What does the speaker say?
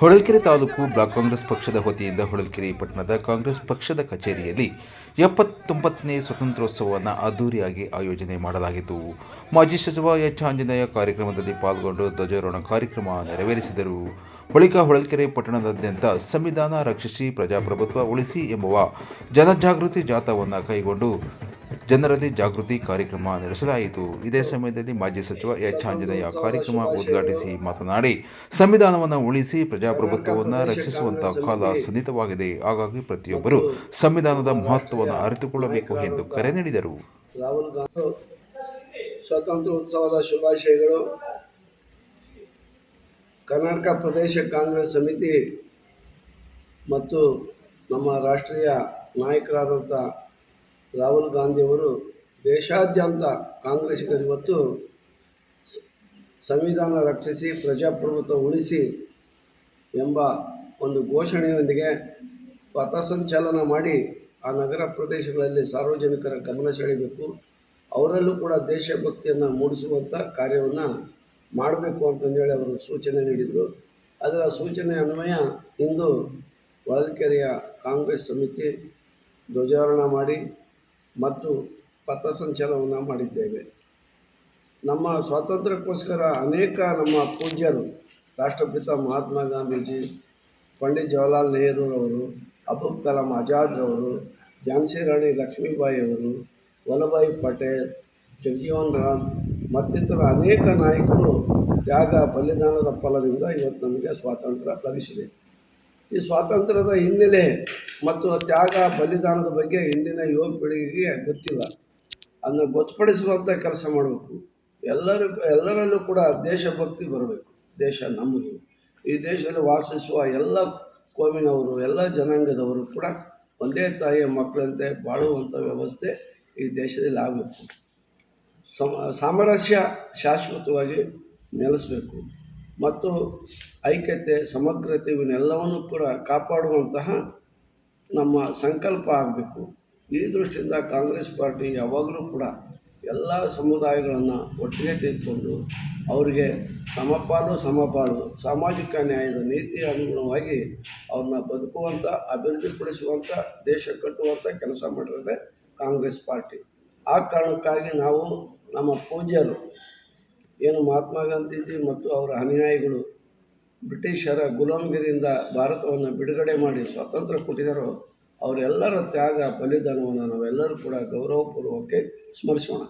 Holalkere taluk block Congress ಪಕ್ಷದ ವತಿಯಿಂದ ಹೊಳಲ್ಕೆರೆ, ಪಟ್ಟಣದ ಕಾಂಗ್ರೆಸ್ ಪಕ್ಷದ ಕಚೇರಿಯಲ್ಲಿ ಎಪ್ಪತ್ತೊಂಬತ್ತನೇ ಸ್ವತಂತ್ರೋತ್ಸವವನ್ನು ಅದ್ದೂರಿಯಾಗಿ ಆಯೋಜನೆ ಮಾಡಲಾಗಿತ್ತು. ಮಾಜಿ ಸಚಿವ ಎಚ್. ಆಂಜನೇಯ ಕಾರ್ಯಕ್ರಮದಲ್ಲಿ ಪಾಲ್ಗೊಂಡು ಧ್ವಜಾರೋಹಣ ಕಾರ್ಯಕ್ರಮ ನೆರವೇರಿಸಿದರು. ಬಳಿಕ ಹೊಳಲ್ಕೆರೆ ಪಟ್ಟಣದಾದ್ಯಂತ ಸಂವಿಧಾನ ರಕ್ಷಿಸಿ ಪ್ರಜಾಪ್ರಭುತ್ವ ಉಳಿಸಿ ಎಂಬುವ ಜನಜಾಗೃತಿ ಜಾಥಾವನ್ನು ಕೈಗೊಂಡು ಜನರಲ್ಲಿ ಜಾಗೃತಿ ಕಾರ್ಯಕ್ರಮ ನಡೆಸಲಾಯಿತು. ಇದೇ ಸಮಯದಲ್ಲಿ ಮಾಜಿ ಸಚಿವ ಎಚ್. ಆಂಜನೇಯ ಕಾರ್ಯಕ್ರಮ ಉದ್ಘಾಟಿಸಿ ಮಾತನಾಡಿ, ಸಂವಿಧಾನವನ್ನು ಉಳಿಸಿ ಪ್ರಜಾಪ್ರಭುತ್ವವನ್ನು ರಕ್ಷಿಸುವಂತಹ ಕಾಲ ಸನ್ನಿಹಿತವಾಗಿದೆ. ಹಾಗಾಗಿ ಪ್ರತಿಯೊಬ್ಬರು ಸಂವಿಧಾನದ ಮಹತ್ವವನ್ನು ಅರಿತುಕೊಳ್ಳಬೇಕು ಎಂದು ಕರೆ ನೀಡಿದರು. ಸ್ವಾತಂತ್ರ್ಯೋತ್ಸವದ ಶುಭಾಶಯಗಳು. ಕರ್ನಾಟಕ ಪ್ರದೇಶ ಕಾಂಗ್ರೆಸ್ ಸಮಿತಿ ಮತ್ತು ನಮ್ಮ ರಾಷ್ಟ್ರೀಯ ನಾಯಕರಾದಂಥ ರಾಹುಲ್ ಗಾಂಧಿಯವರು ದೇಶಾದ್ಯಂತ ಕಾಂಗ್ರೆಸ್ಸಿಗರು ಇವತ್ತು ಸಂವಿಧಾನ ರಕ್ಷಿಸಿ, ಪ್ರಜಾಪ್ರಭುತ್ವ ಉಳಿಸಿ ಎಂಬ ಒಂದು ಘೋಷಣೆಯೊಂದಿಗೆ ಪಥಸಂಚಲನ ಮಾಡಿ ಆ ನಗರ ಪ್ರದೇಶಗಳಲ್ಲಿ ಸಾರ್ವಜನಿಕರ ಗಮನ ಸೆಳೆಯಬೇಕು. ಅವರಲ್ಲೂ ಕೂಡ ದೇಶಭಕ್ತಿಯನ್ನು ಮೂಡಿಸುವಂಥ ಕಾರ್ಯವನ್ನು ಮಾಡಬೇಕು ಅಂತಂದೇಳಿ ಅವರು ಸೂಚನೆ ನೀಡಿದರು. ಅದರ ಸೂಚನೆ ಅನ್ವಯ ಇಂದು ಹೊಳಲ್ಕೆರೆಯ ಕಾಂಗ್ರೆಸ್ ಸಮಿತಿ ಧ್ವಜಾರೋಹಣ ಮಾಡಿ ಮತ್ತು ಪಥಸಂಚಲನವನ್ನು ಮಾಡಿದ್ದೇವೆ. ನಮ್ಮ ಸ್ವಾತಂತ್ರ್ಯಕ್ಕೋಸ್ಕರ ಅನೇಕ ನಮ್ಮ ಪೂಜ್ಯರು, ರಾಷ್ಟ್ರಪಿತ ಮಹಾತ್ಮ ಗಾಂಧೀಜಿ, ಪಂಡಿತ್ ಜವಾಹರ್ಲಾಲ್ ನೆಹರೂರವರು ಅಬುಲ್ ಕಲಾಂ ಆಜಾದ್ರವರು ಝಾನ್ಸಿ ರಾಣಿ ಲಕ್ಷ್ಮೀಬಾಯಿ ಅವರು ವಲ್ಲಭಾಯಿ ಪಟೇಲ್, ಜಗಜೀವನ್ ರಾಮ್ ಮತ್ತಿತರ ಅನೇಕ ನಾಯಕರು ತ್ಯಾಗ, ಬಲಿದಾನದ ಫಲದಿಂದ ಇವತ್ತು ನಮಗೆ ಸ್ವಾತಂತ್ರ್ಯ ಲಭಿಸಿದೆ. ಈ ಸ್ವಾತಂತ್ರ್ಯದ ಹಿನ್ನೆಲೆ ಮತ್ತು ತ್ಯಾಗ ಬಲಿದಾನದ ಬಗ್ಗೆ ಇಂದಿನ ಯುವ ಪೀಳಿಗೆಗೆ ಗೊತ್ತಿಲ್ಲ. ಅದನ್ನು ಗೊತ್ತುಪಡಿಸುವಂಥ ಕೆಲಸ ಮಾಡಬೇಕು. ಎಲ್ಲರೂ, ಎಲ್ಲರಲ್ಲೂ ಕೂಡ ದೇಶಭಕ್ತಿ ಬರಬೇಕು. ದೇಶ ನಮ್ಮದು. ಈ ದೇಶದಲ್ಲಿ ವಾಸಿಸುವ ಎಲ್ಲ ಕೋಮಿನವರು ಎಲ್ಲ ಜನಾಂಗದವರು ಕೂಡ ಒಂದೇ ತಾಯಿಯ ಮಕ್ಕಳಂತೆ ಬಾಳುವಂಥ ವ್ಯವಸ್ಥೆ ಈ ದೇಶದಲ್ಲಿ ಆಗಬೇಕು. ಸಮ, ಸಾಮರಸ್ಯ ಶಾಶ್ವತವಾಗಿ ನೆಲೆಸಬೇಕು. ಮತ್ತು ಐಕ್ಯತೆ, ಸಮಗ್ರತೆ ಇವನ್ನೆಲ್ಲವನ್ನು ಕೂಡ ಕಾಪಾಡುವಂತಹ ನಮ್ಮ ಸಂಕಲ್ಪ ಆಗಬೇಕು. ಈ ದೃಷ್ಟಿಯಿಂದ ಕಾಂಗ್ರೆಸ್ ಪಾರ್ಟಿ ಯಾವಾಗಲೂ ಕೂಡ ಎಲ್ಲ ಸಮುದಾಯಗಳನ್ನು ಒಟ್ಟಿಗೆ ತೆಗೆದುಕೊಂಡು ಅವರಿಗೆ ಸಮಪಾಲು ಸಮಪಾಲು ಸಾಮಾಜಿಕ ನ್ಯಾಯದ ನೀತಿಯ ಅನುಗುಣವಾಗಿ ಅವ್ರನ್ನ ಬದುಕುವಂಥ ಅಭಿವೃದ್ಧಿಪಡಿಸುವಂಥ ದೇಶ ಕಟ್ಟುವಂಥ ಕೆಲಸ ಮಾಡಿರೋದೇ ಕಾಂಗ್ರೆಸ್ ಪಾರ್ಟಿ. ಆ ಕಾರಣಕ್ಕಾಗಿ ನಾವು ನಮ್ಮ ಪೂಜ್ಯರು ಏನು ಮಹಾತ್ಮ ಗಾಂಧೀಜಿ ಮತ್ತು ಅವರ ಅನುಯಾಯಿಗಳು ಬ್ರಿಟಿಷರ ಗುಲಾಮಗಿರಿಯಿಂದ ಭಾರತವನ್ನು ಬಿಡುಗಡೆ ಮಾಡಿ ಸ್ವಾತಂತ್ರ್ಯ ಕೊಟ್ಟಿದ್ದಾರೋ, ಅವರೆಲ್ಲರ ತ್ಯಾಗ, ಬಲಿದಾನವನ್ನು ನಾವೆಲ್ಲರೂ ಕೂಡ ಗೌರವಪೂರ್ವಕ್ಕೆ ಸ್ಮರಿಸೋಣ.